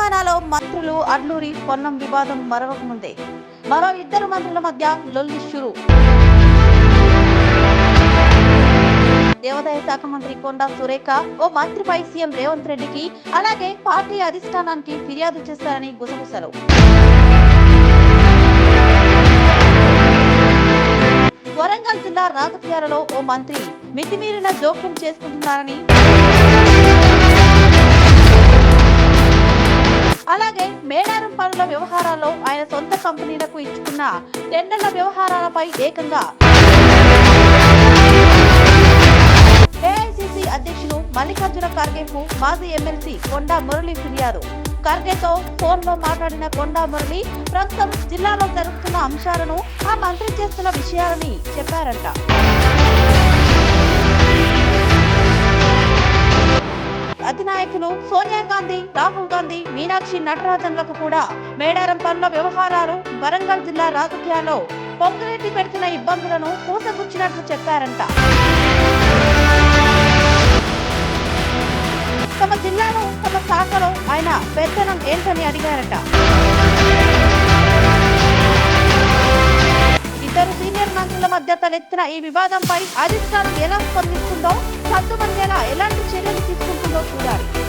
తెలంగాణలో మంత్రులు అడ్లూరి పొన్నం వివాదం మరవకముందే మరో ఇద్దరు మంత్రుల మధ్య లొల్లి షురు. దేవాదాయ శాఖ మంత్రి కొండా సురేఖ ఓ మంత్రిపై సీఎం రేవంత్ రెడ్డికి అలాగే పార్టీ అధిష్టానానికి ఫిర్యాదు చేశారని గుసగుసలు. వరంగల్ జిల్లా రాజకీయాలలో ఓ మంత్రి మితిమీరిన జోక్యం చేసుకుంటున్నారని పనుల వ్యవహారాల్లో ఆయన సొంత కంపెనీలకు ఇచ్చుకున్న టెండర్ల వ్యవహారాలపై ఏకంగా ఏఐసిసి అధ్యక్షులు మల్లికార్జున ఖర్గేకు మాజీ ఎమ్మెల్సీ కొండా మురళి ఫిర్యాదు. ఖర్గేతో ఫోన్లో మాట్లాడిన కొండా మురళి ప్రస్తుతం జిల్లాలో జరుగుతున్న అంశాలను ఆ మంత్రి చేస్తున్న విషయాలని చెప్పారంట. నాయకులు సోనియా గాంధీ రాహుల్ గాంధీ మీనాక్షి నటరాజన్లకు కూడా మేడారం పనుల వ్యవహారాలు వరంగల్ జిల్లా రాజకీయాల్లో పొంగురెడ్డి పెడుతున్న ఇబ్బందులను కూసగుచ్చినట్లు చెప్పారంట. తమ జిల్లాలో తమ శాఖలో ఆయన పెత్తనం ఏంటని అడిగారట. ఇద్దరు సీనియర్ మంత్రుల మధ్య తలెత్తిన ఈ వివాదంపై అధిష్టానం ఎలా స్పందిస్తుందో సద్దుమణిగేలా hindari